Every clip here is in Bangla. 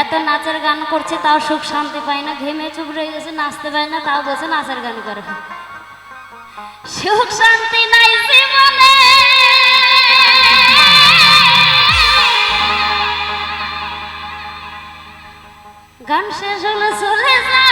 এত নাচের গান করছে, তাও সুখ শান্তি পায় না। ঘেমে চুপ রয়ে গেছে, নাচতে পায় না, তাও বলছে নাচের গান করে। সুখ শান্তি নাই জীবনে। গান শেষ হলে চলে যায়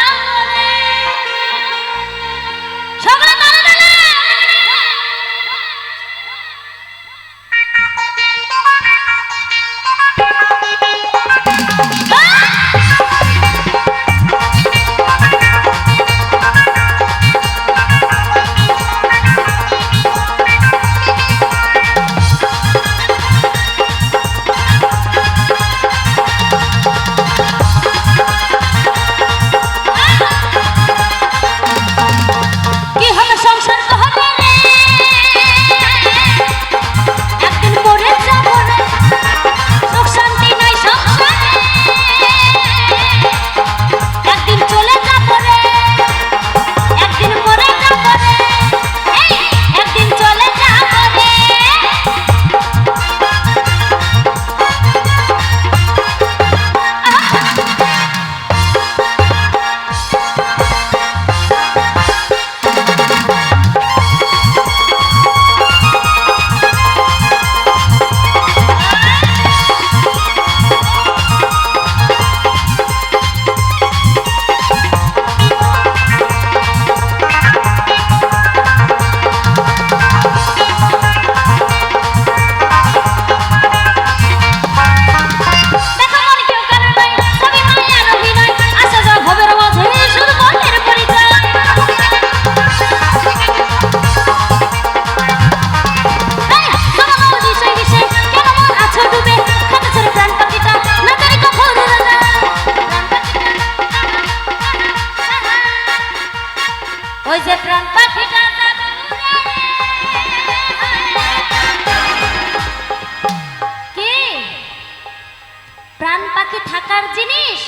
প্রাণ থাকার জিনিস?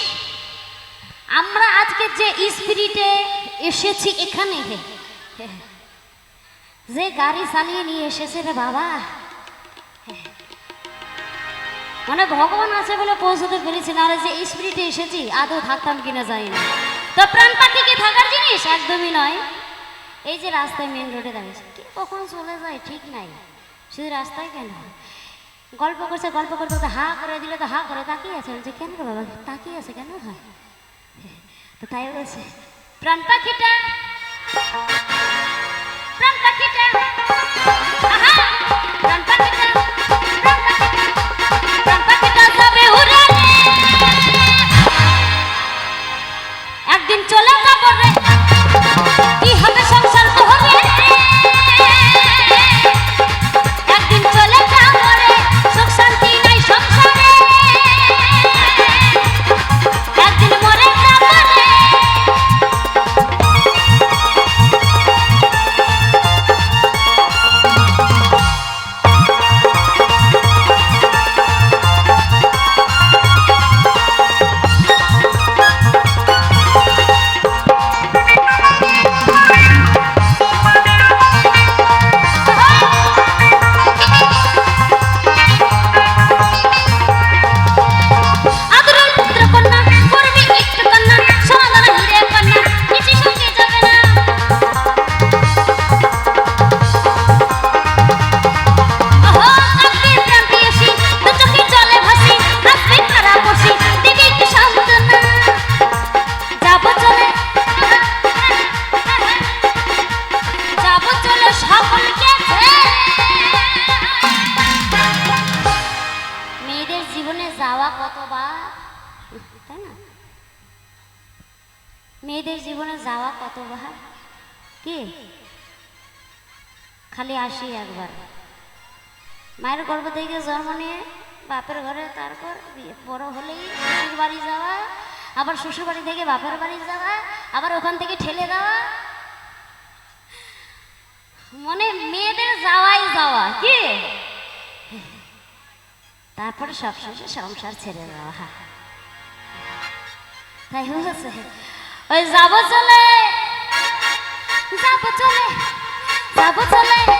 আমরা আজকে যে স্পিরিটে এসেছি এখানে, যে গাড়ি চালিয়ে নিয়ে এসেছে রে বাবা। মানে ভগবান আছে বলে পৌঁছতে পেরেছি, না যে স্পিরিটে এসেছি, আদৌ থাকতাম কিনা যাই না। তো প্রাণ পাখি কি থাকার জিনিস? একদমই নয়। এই যে রাস্তায় মেন রোডে দাঁড়িয়েছে, কি কখন চলে যায় ঠিক নাই। শুধু রাস্তায় কেন? গল্প করছে, গল্প করতে করতে হা করে দিলে, তো হা করে তাকিয়ে আছে। বলছে, কেন বাবা, তাকিয়ে আছে কেন? হয়, তো তাই বলছে, প্রাণ পাখিটা মেয়েদের জীবনে যাওয়া কতবার তাই না মেয়েদের জীবনে যাওয়া কতবার কি খালি আসি একবার মায়ের গর্ভ থেকে জন্ম নিয়ে বাপের ঘরে তারপর বড় হলেই শ্বশুর বাড়ি যাওয়া আবার শ্বশুর বাড়ি থেকে বাপের বাড়ি যাওয়া আবার ওখান থেকে ঠেলে দেওয়া মানে মেয়েদের যাওয়াই যাওয়া, কি? তারপরে সব শেষে সংসার ছেড়ে দেওয়া তাই হয়েছে। ওই যাব চলে যাব চলে যাব চলে।